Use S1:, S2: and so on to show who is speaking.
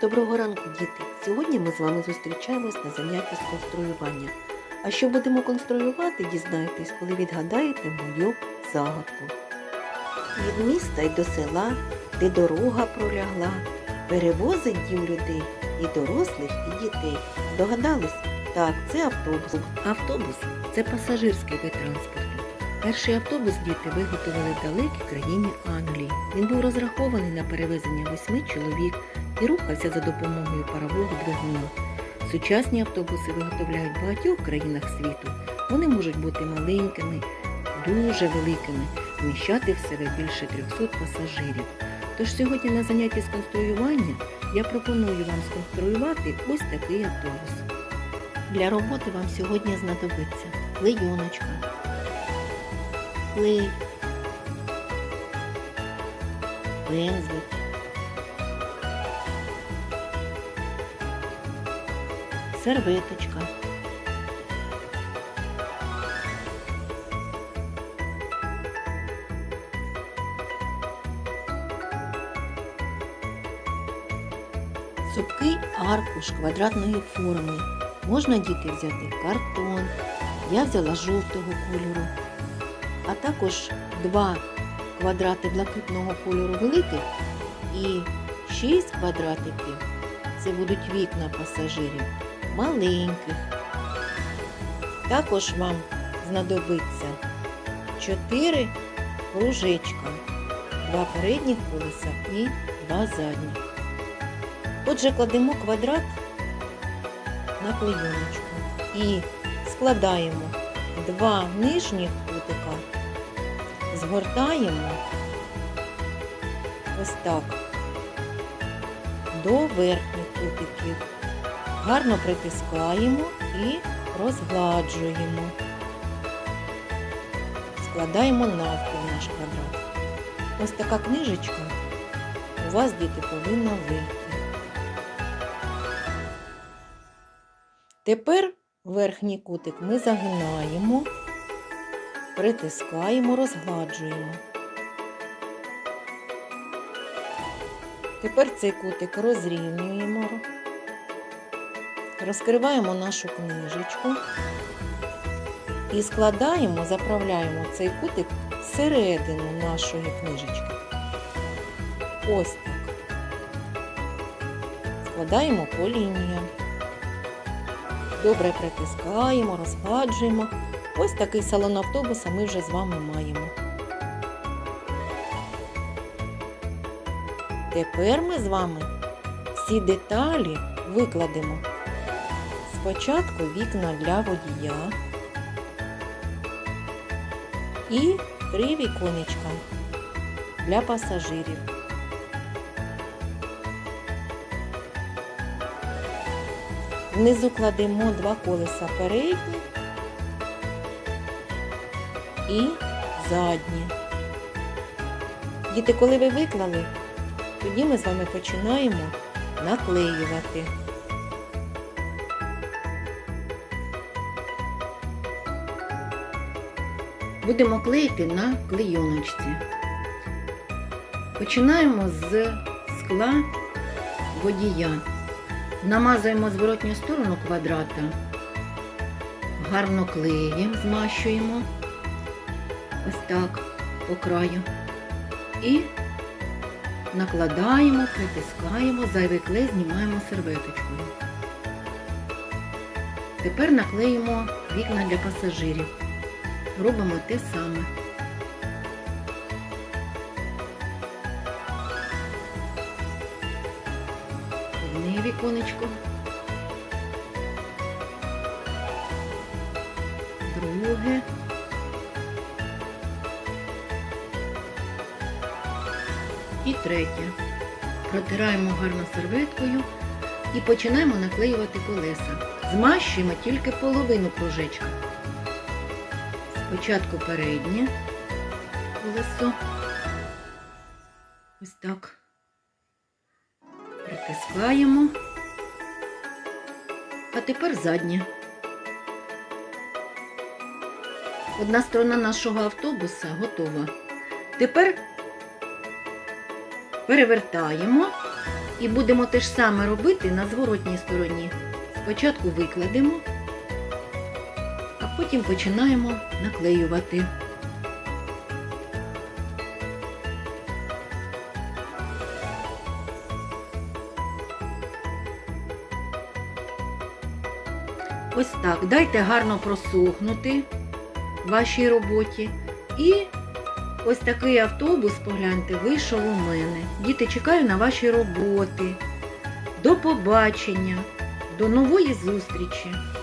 S1: Доброго ранку, діти! Сьогодні ми з вами зустрічаємось на заняття з конструювання. А що будемо конструювати, дізнаєтесь, коли відгадаєте мою загадку. Від міста й до села, де дорога пролягла, перевозить дім людей і дорослих, і дітей. Здогадались? Так, це автобус. Автобус це пасажирський вид транспорту. Перший автобус діти виготовили в далекій країні Англії. Він був розрахований на перевезення восьми чоловік і рухався за допомогою парового двигуна. Сучасні автобуси виготовляють в багатьох країнах світу. Вони можуть бути маленькими, дуже великими, вміщати в себе більше 300 пасажирів. Тож сьогодні на занятті з конструювання я пропоную вам сконструювати ось такий автобус. Для роботи вам сьогодні знадобиться клейоночка, клей, пензлик, серветочка, цупкий аркуш квадратної форми. Можна діти взяти картон. Я взяла жовтого кольору, а також два квадрати блакитного кольору великих і шість квадратиків. Це будуть вікна пасажирів маленьких. Також вам знадобиться 4 кружечка, два передніх колеса і два задніх. Отже, кладемо квадрат на клейоночку і складаємо два нижніх кутика, згортаємо ось так до верхніх кутиків. Гарно притискаємо і розгладжуємо. Складаємо навпіл наш квадрат. Ось така книжечка у вас, діти, повинна вийти. Тепер верхній кутик ми загинаємо, притискаємо, розгладжуємо. Тепер цей кутик розрівнюємо, розкриваємо нашу книжечку і складаємо, заправляємо цей кутик всередину нашої книжечки. Ось так. Складаємо по лініям. Добре притискаємо, розгладжуємо. Ось такий салон автобуса ми вже з вами маємо. Тепер ми з вами всі деталі викладемо. Спочатку вікна для водія і три віконечка для пасажирів. Внизу кладемо два колеса передні і задні. Діти, коли ви виклали, тоді ми з вами починаємо наклеювати. Будемо клеїти на клейоночці. Починаємо з скла водія. Намазуємо зворотню сторону квадрата, гарно клеєм, змащуємо ось так по краю. І накладаємо, притискаємо, зайвий клей знімаємо серветочкою. Тепер наклеїмо вікна для пасажирів. Робимо те саме. Одне віконечко. Друге. І третє. Протираємо гарно серветкою і починаємо наклеювати колеса. Змащуємо тільки половину кружечка. Спочатку переднє колесо. Ось так. Притискаємо. А тепер заднє. Одна сторона нашого автобуса готова. Тепер перевертаємо
S2: І будемо те ж саме робити на зворотній стороні. Спочатку викладемо, потім починаємо наклеювати. Ось так. Дайте гарно просохнути вашій роботі. І ось такий автобус, погляньте, вийшов у мене. Діти, чекаю на ваші роботи. До побачення, до нової зустрічі!